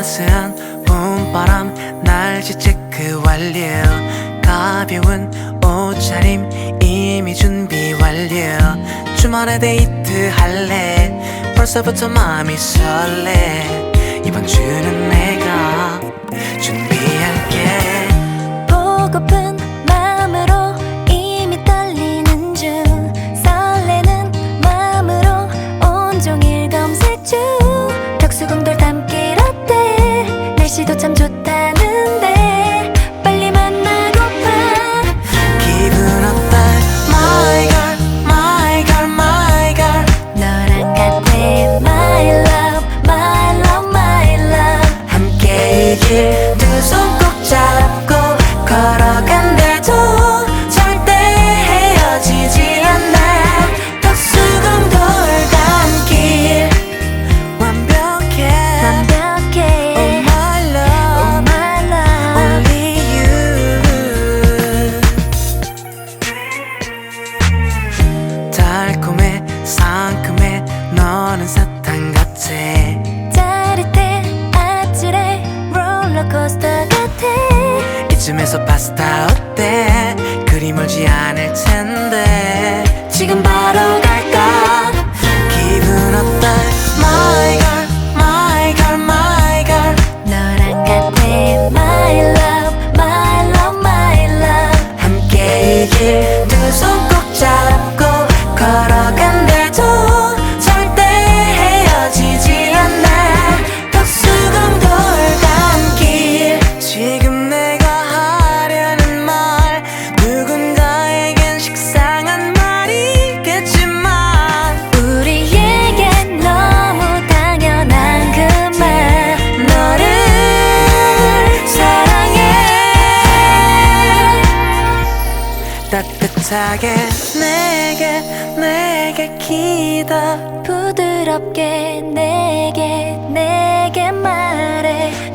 따스한 봄바람 날씨 체크 그 완료. 가벼운 옷차림 이미 준비 완료. 주말에 데이트 할래? 벌써부터 마음이 설레. 이번 주는 내가 또 참 좋다 거는 사탕같이 짜릿해 아찔해 롤러코스터 같아. 이쯤에서 파스타 어때? 따뜻하게 내게 내게 기다. 부드럽게 내게 내게 말해.